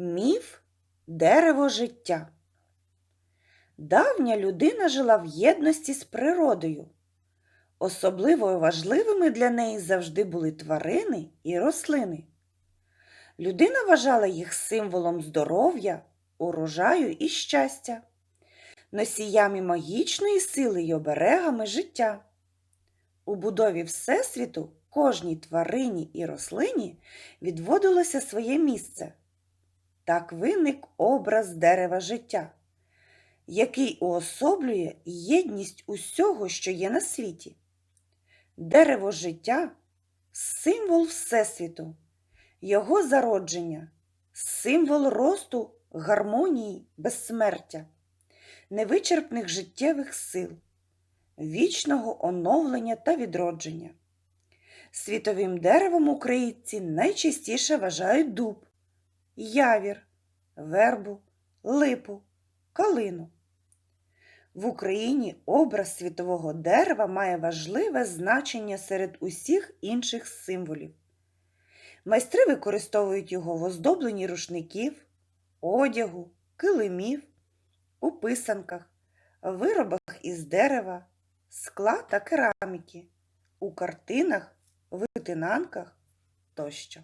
Міф дерево життя. Давня людина жила в єдності з природою. Особливо важливими для неї завжди були тварини і рослини. Людина вважала їх символом здоров'я, урожаю і щастя, носіями магічної сили й оберегами життя. У будові Всесвіту кожній тварині і рослині відводилося своє місце. Так виник образ дерева життя, який уособлює єдність усього, що є на світі. Дерево життя символ Всесвіту, його зародження, символ росту, гармонії, безсмертя, невичерпних життєвих сил, вічного оновлення та відродження. Світовим деревом українці найчастіше вважають дуб, явір, вербу, липу, калину. В Україні образ світового дерева має важливе значення серед усіх інших символів. Майстри використовують його в оздобленні рушників, одягу, килимів, у писанках, виробах із дерева, скла та кераміки, у картинах, витинанках тощо.